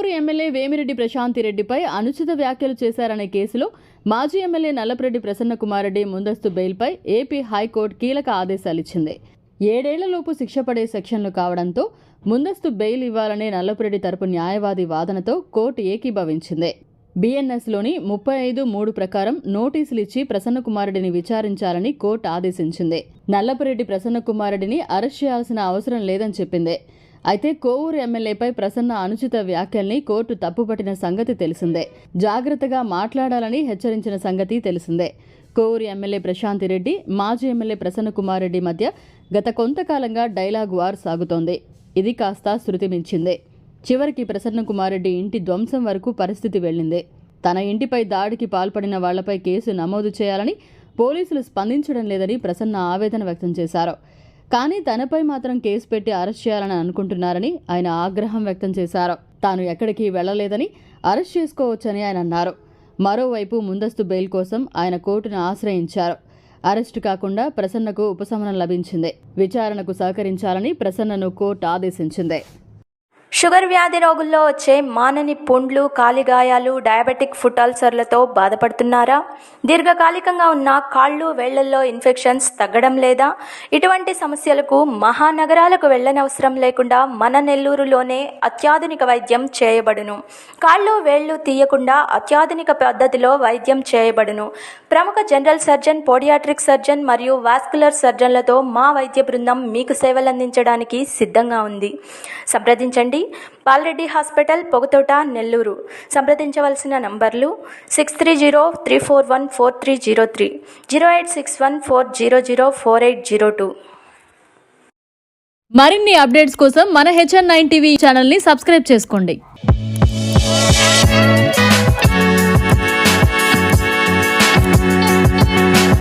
Kovur MLA Vemireddy ప్రశాంతిరెడ్డిపై అనుచిత వ్యాఖ్యలు చేశారనే కేసులో మాజీ ఎమ్మెల్యే నల్లపరెడ్డి ప్రసన్న కుమారెడ్డి ముందస్తు బెయిల్పై ఏపీ హైకోర్టు కీలక ఆదేశాలిచ్చింది. ఏడేళ్ళలోపు శిక్ష పడే సెక్షన్లు కావడంతో ముందస్తు బెయిల్ ఇవ్వాలనే నల్లపురెడ్డి తరపు న్యాయవాది వాదనతో కోర్టు ఏకీభవించింది. బీఎన్ఎస్లోని ముప్పై ఐదు మూడు ప్రకారం నోటీసులు ఇచ్చి ప్రసన్నకుమారుడిని విచారించాలని కోర్టు ఆదేశించింది. నల్లపురెడ్డి ప్రసన్నకుమారుడిని అరెస్ట్ చేయాల్సిన అవసరం లేదని చెప్పింది. అయితే కోవూరు ఎమ్మెల్యేపై ప్రసన్న అనుచిత వ్యాఖ్యల్ని కోర్టు తప్పుపట్టిన సంగతి తెలిసిందే. జాగ్రత్తగా మాట్లాడాలని హెచ్చరించిన సంగతి తెలిసిందే. కోవూరు ఎమ్మెల్యే ప్రశాంతి రెడ్డి మాజీ ఎమ్మెల్యే ప్రసన్న కుమార్ రెడ్డి మధ్య గత కొంతకాలంగా డైలాగ్ వార్ సాగుతోంది. ఇది కాస్త శృతి మించిందే చివరికి ప్రసన్న కుమార్ రెడ్డి ఇంటి ధ్వంసం వరకు పరిస్థితి వెళ్ళిందే. తన ఇంటిపై దాడికి పాల్పడిన వాళ్ళపై కేసు నమోదు చేయాలని పోలీసులు స్పందించడం లేదని ప్రసన్న ఆవేదన వ్యక్తం చేశారు. కానీ తనపై మాత్రం కేసు పెట్టి అరెస్ట్ చేయాలని అనుకుంటున్నారని ఆయన ఆగ్రహం వ్యక్తం చేశారు. తాను ఎక్కడికి వెళ్ళలేదని అరెస్ట్ చేసుకోవచ్చని ఆయన అన్నారు. మరోవైపు ముందస్తు బెయిల్ కోసం ఆయన కోర్టును ఆశ్రయించారు. అరెస్టు కాకుండా ప్రసన్నకు ఉపశమనం లభించింది. విచారణకు సహకరించాలని ప్రసన్నను కోర్టు ఆదేశించింది. షుగర్ వ్యాధి రోగుల్లో వచ్చే మానని పుండ్లు కాలిగాయాలు డయాబెటిక్ ఫుట్ అల్సర్లతో బాధపడుతున్నారా? దీర్ఘకాలికంగా ఉన్న కాళ్ళు వేళ్ళల్లో ఇన్ఫెక్షన్స్ తగ్గడం లేదా? ఇటువంటి సమస్యలకు మహానగరాలకు వెళ్ళనవసరం లేకుండా మన నెల్లూరులోనే అత్యాధునిక వైద్యం చేయబడును. కాళ్ళు వేళ్ళు తీయకుండా అత్యాధునిక పద్ధతిలో వైద్యం చేయబడును. ప్రముఖ జనరల్ సర్జన్ పోడియాట్రిక్ సర్జన్ మరియు వాస్కులర్ సర్జన్లతో మా వైద్య బృందం మీకు సేవలందించడానికి సిద్ధంగా ఉంది. సంప్రదించండి. ఉంది పాలరెడ్డి హాస్పిటల్ పొగతోట నెల్లూరు. సంప్రదించవలసిన నంబర్లు six three zero three four one four three zero three zero eight six one four zero zero four eight zero two. మరిన్ని అప్డేట్స్ కోసం మన హెచ్ఎన్ నైన్ టీవీ ఛానల్ని సబ్స్క్రైబ్ చేసుకోండి.